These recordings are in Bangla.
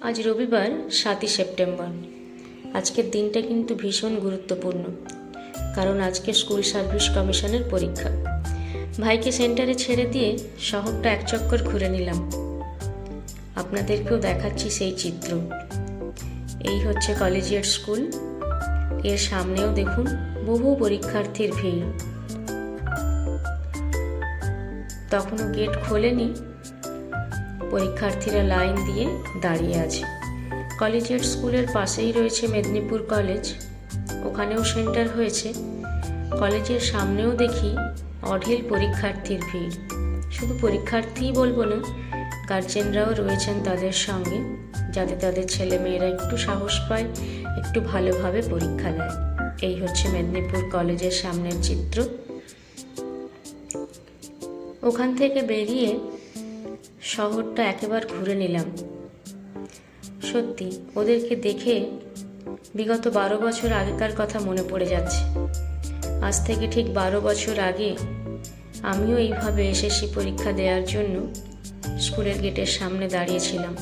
আজ রবিবার, সাতই সেপ্টেম্বর। আজকের দিনটা কিন্তু ভীষণ গুরুত্বপূর্ণ, কারণ আজকে স্কুল সার্ভিস কমিশনের পরীক্ষা। ভাইকে সেন্টারে ছেড়ে দিয়ে শহরটা এক চক্কর ঘুরে নিলাম। আপনাদেরকেও দেখাচ্ছি সেই চিত্র। এই হচ্ছে কলেজিয়েট স্কুল। এর সামনেও দেখুন বহু পরীক্ষার্থীর ভিড়। তখনও গেট খোলেনি পরীক্ষার্থীরা লাইন দিয়ে দাঁড়িয়ে আছে। কলেজের স্কুলের পাশেই রয়েছে মেদিনীপুর কলেজ। ওখানেও সেন্টার হয়েছে। কলেজের সামনেও দেখি অঢেল পরীক্ষার্থীর ভিড়। শুধু পরীক্ষার্থীই বলব না গার্জেনরাও রয়েছেন তাদের সঙ্গে, যাতে তাদের ছেলেমেয়েরা একটু সাহস পায়, একটু ভালোভাবে পরীক্ষা দেয়। এই হচ্ছে মেদিনীপুর কলেজের সামনের চিত্র। ওখান থেকে বেরিয়ে শহরটা একেবার ঘুরে নিলাম। সত্যি, ওদেরকে দেখে বিগত বারো বছর আগেকার কথা মনে পড়ে যাচ্ছে। আজ থেকে ঠিক বারো বছর আগে আমিও এইভাবে এসএসসি পরীক্ষা দেওয়ার জন্য স্কুলের গেটের সামনে দাঁড়িয়েছিলাম।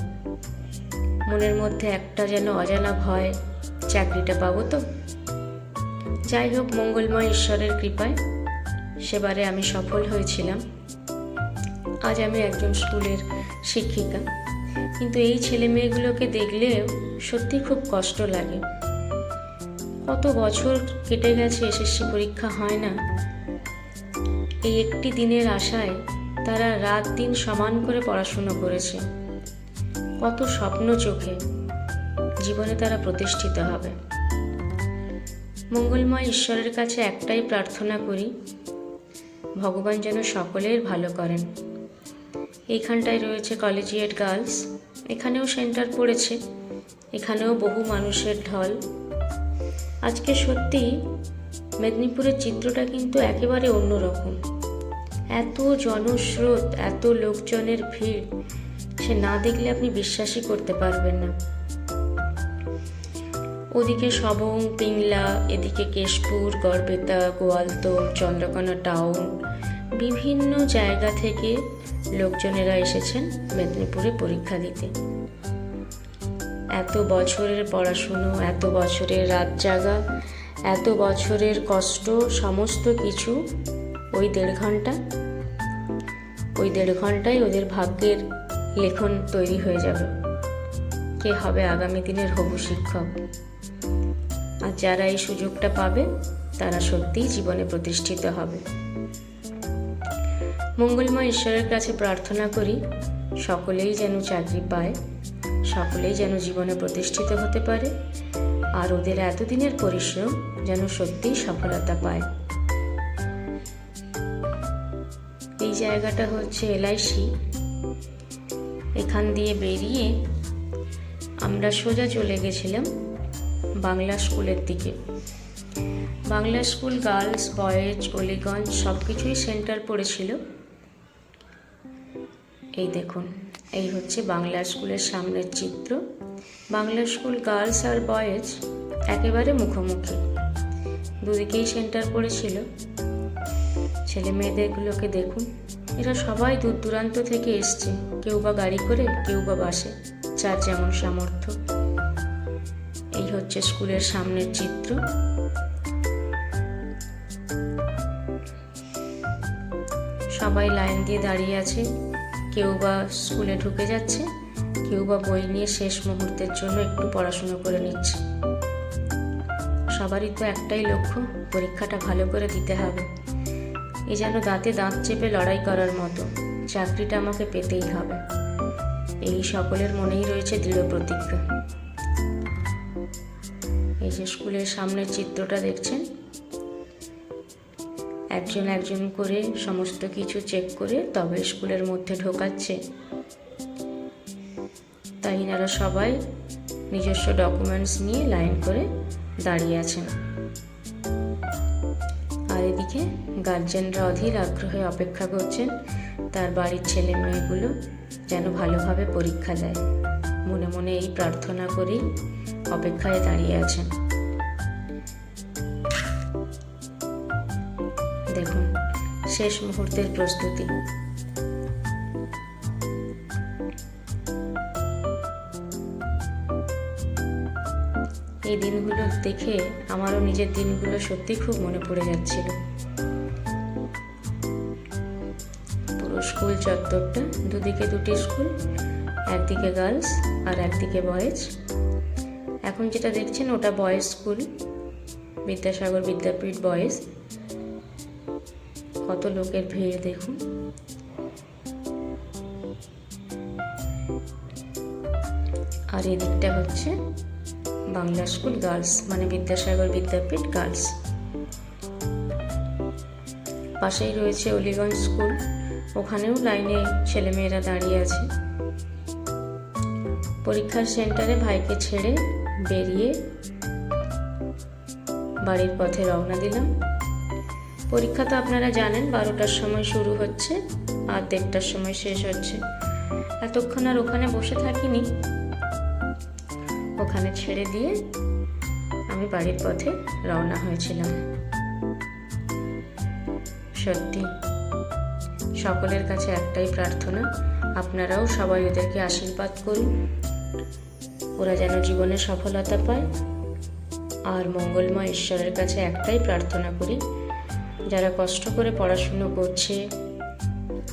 মনের মধ্যে একটা যেন অজানা ভয়, চাকরিটা পাবো তো? যাই হোক, মঙ্গলময় ঈশ্বরের কৃপায় সেবারে আমি সফল হয়েছিলাম। আজ আমি একজন স্কুলের শিক্ষিকা। কিন্তু এই ছেলে মেয়েগুলোকে দেখলে সত্যি খুব কষ্ট লাগে। কত বছর কেটে গেছে এসএসসি পরীক্ষা হয় না। এই একটি দিনের আশায় তারা রাত দিন সমান করে পড়াশুনো করেছে। কত স্বপ্ন চোখে জীবনে তারা প্রতিষ্ঠিত হবে। মঙ্গলময় ঈশ্বরের কাছে একটাই প্রার্থনা করি, ভগবান যেন সকলের ভালো করেন। এইখানটায় রয়েছে কলেজিয়েট গার্লস এখানেও সেন্টার পড়েছে, এখানেও বহু মানুষের ঢল। আজকে সত্যি মেদিনীপুরের চিত্রটা কিন্তু একেবারে অন্যরকম। এত জনস্রোত, এত লোকজনের ভিড়, সে না দেখলে আপনি বিশ্বাসই করতে পারবেন না। ওদিকে সবং পিংলা, এদিকে কেশপুর গড়বেতা গোয়ালতোড় চন্দ্রকোনা টাউন, বিভিন্ন জায়গা থেকে লোকজনেরা এসেছেন মেদিনীপুরে পরীক্ষা দিতে। এত বছরের পড়াশুনো, এত বছরের রাত জাগা, এত বছরের কষ্ট, সমস্ত কিছু ওই দেড় ঘণ্টা। ওই দেড় ঘন্টায় ওদের ভাগ্যের লেখন তৈরি হয়ে যাবে। কে হবে আগামী দিনের হবু শিক্ষক? আর যারা এই সুযোগটা পাবে, তারা সত্যিই জীবনে প্রতিষ্ঠিত হবে। মঙ্গলময় ঈশ্বরের কাছে প্রার্থনা করি, সকলেই যেন চাকরি পায়, সকলেই যেন জীবনে প্রতিষ্ঠিত হতে পারে, আর ওদের এতদিনের পরিশ্রম যেন সত্যিই সফলতা পায়। এই জায়গাটা হচ্ছে এলআইসি। এখান দিয়ে বেরিয়ে আমরা সোজা চলে গেছিলাম বাংলা স্কুলের দিকে। Bangla school, girls, boys, Aliganj সব কিছুই সেন্টার পড়েছিল। এই দেখুন, এই হচ্ছে বাংলা স্কুলের সামনের চিত্র। বাংলা স্কুল, গার্লস আর বয়েজ একেবারে মুখোমুখি। দুদিকেই সেন্টার পড়েছিল। ছেলে মেয়েদেরগুলোকে দেখুন, এরা সবাই দূর দূরান্ত থেকে এসছে। কেউ বা গাড়ি করে, কেউ বা বাসে, যার যেমন সামর্থ্য। হচ্ছে স্কুলের সামনের চিত্র। সবাই লাইন দিয়ে দাঁড়িয়ে আছে। কেউ বা স্কুলে ঢুকে যাচ্ছে, কেউ বা বই নিয়ে শেষ মুহূর্তের জন্য একটু পড়াশুনো করে নিচ্ছে। সবারই তো একটাই লক্ষ্য, পরীক্ষাটা ভালো করে দিতে হবে। এ যেন দাঁতে দাঁত চেপে লড়াই করার মতো, চাকরিটা আমাকে পেতেই হবে। এই সকলের মনেই রয়েছে দৃঢ় প্রতিজ্ঞা। এই যে স্কুলের সামনের চিত্রটা দেখছেন? একজন একজন করে সমস্ত কিছু চেক করে তবে স্কুলের মধ্যে ঢোকাচ্ছে। তাই এনারা সবাই নিজস্ব ডকুমেন্টস নিয়ে লাইন করে দাঁড়িয়ে আছেন। আর এদিকে গার্জেনরা অধীর আগ্রহে অপেক্ষা করছেন, তার বাড়ির ছেলে মেয়েগুলো যেন ভালোভাবে পরীক্ষা দেয়। মনে মনে এই প্রার্থনা করেই অপেক্ষায় দাঁড়িয়ে আছেন। দেখুন, শেষ মুহূর্তের প্রস্তুতি। এই দিনগুলো দেখে আমারও নিজের দিনগুলো সত্যি খুব মনে পড়ে যাচ্ছিল। পুরো স্কুল চত্বরটা, দুদিকে দুটি স্কুল একদিকে গার্লস আর একদিকে বয়েজ এখন যেটা দেখছেন, ওটা boys school Vidyasagar Vidyapeeth boys কত লোকের ভিড়, দেখুন। আর এদিকটা হচ্ছে বাংলা স্কুল গার্লস মানে বিদ্যাসাগর বিদ্যাপীঠ গার্লস পাশেই রয়েছে অলিগঞ্জ স্কুল ওখানেও লাইনে ছেলেমেয়েরা দাঁড়িয়ে আছে। পরীক্ষার সেন্টারে ভাইকে ছেড়ে বেরিয়ে বাড়ির পথে রওনা দিলাম। পরীক্ষা তো আপনারা জানেন, বারোটার সময় শুরু হচ্ছে আর দেড়টার সময় শেষ হচ্ছে। এতক্ষণ আর ওখানে বসে থাকিনি। ওখানে ছেড়ে দিয়ে আমি বাড়ির পথে রওনা হয়েছিলাম। সত্যি, সকলের কাছে একটাই প্রার্থনা আপনারাও সবাই ওদেরকে আশীর্বাদ করুন। ওরা যেন জীবনে সফলতা পায়। আর মঙ্গলময় ঈশ্বরের কাছে একটাই প্রার্থনা করি, যারা কষ্ট করে পড়াশুনো করছে,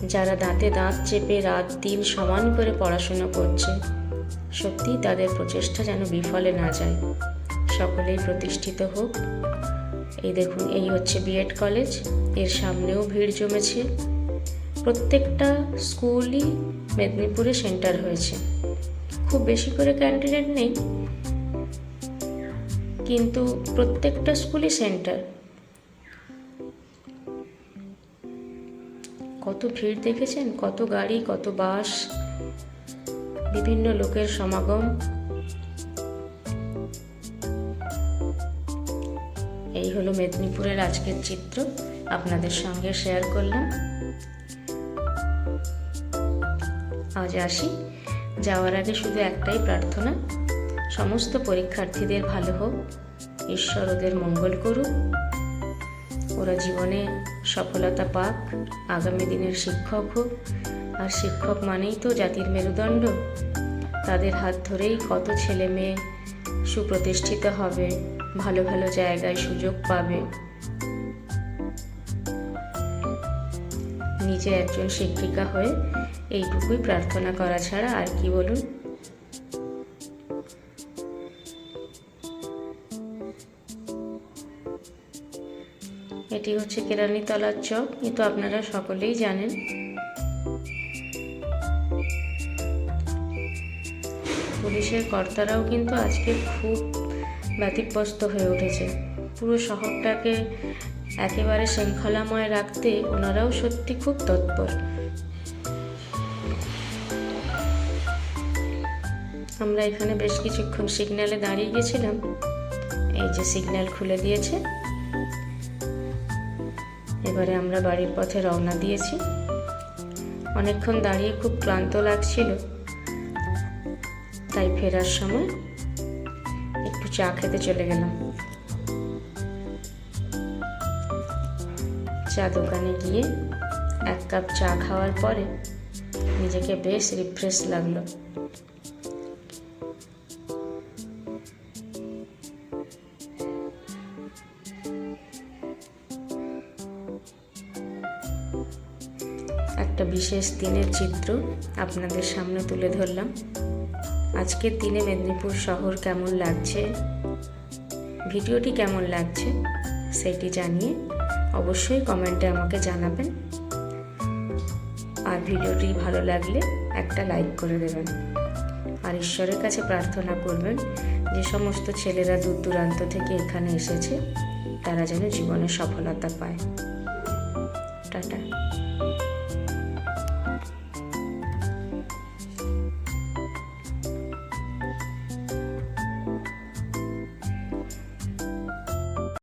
যারা দাঁতে দাঁত চেপে রাত দিন সমান করে পড়াশুনো করছে সত্যি তাদের প্রচেষ্টা যেন বিফলে না যায়। সকলেই প্রতিষ্ঠিত হোক। এই দেখুন, এই হচ্ছে বিএড কলেজের সামনেও ভিড় জমেছে। প্রত্যেকটা স্কুলই মেদিনীপুরে সেন্টার হয়েছে। খুব বেশি করে ক্যান্ডিডেট নেই। কিন্তু প্রত্যেকটা স্কুলই সেন্টার। কত ভিড় দেখেছেন? কত গাড়ি, কত বাস, বিভিন্ন লোকের সমাগম। এই হলো মেদিনীপুরের আজকের চিত্র। আপনাদের সঙ্গে শেয়ার করলাম। আজ আসি। যাওয়ার আগে শুধু একটাই প্রার্থনা, সমস্ত পরীক্ষার্থীদের ভালো হোক, ঈশ্বর ওদের মঙ্গল করুক। ওরা জীবনে সফলতা পাক, আগামী দিনের শিক্ষক হোক। আর শিক্ষক মানেই তো জাতির মেরুদণ্ড। তাদের হাত ধরেই কত ছেলে মেয়ে সুপ্রতিষ্ঠিত হবে, ভালো ভালো জায়গায় সুযোগ পাবে। নিজে একজন শিক্ষিকা হয়ে এইটুকুই প্রার্থনা করা ছাড়া আর কি বলুন? এটি হচ্ছে কেরানীতলার চক কিন্তু আপনারা সকলেই জানেন। পুলিশের কর্তারাও কিন্তু আজকে খুব ব্যতিব্যস্ত হয়ে উঠেছে। পুরো শহরটাকে একেবারে শৃঙ্খলাময় রাখতে ওনারাও সত্যি খুব তৎপর। আমরা এখানে বেশ কিছুক্ষণ সিগন্যালে দাঁড়িয়ে গেছিলাম। এই যে সিগন্যাল খুলে দিয়েছে। এবারে আমরা বাড়ির পথে রওনা দিয়েছি। অনেকক্ষণ দাঁড়িয়ে খুব ক্লান্ত লাগছিল। তাই ফেরার সময় একটু চা খেতে চলে গেলাম। চা দোকানে গিয়ে এক কাপ চা খাওয়ার পরে নিজেকে বেশ রিফ্রেশ লাগল। বিশেষ দিনের চিত্র আপনাদের সামনে তুলে ধরলাম। আজকের দিনে মেদিনীপুর শহর কেমন লাগছে? ভিডিওটি কেমন লাগছে? সেটি জানিয়ে অবশ্যই কমেন্টে আমাকে জানাবেন। আর ভিডিওটি ভালো লাগলে একটা লাইক করে দেবেন। আর ঈশ্বরের কাছে প্রার্থনা করবেন, যে সমস্ত ছেলেরা দূর দূরান্ত থেকে এখানে এসেছে, তারা যেন জীবনে সফলতা পায়। টাটা।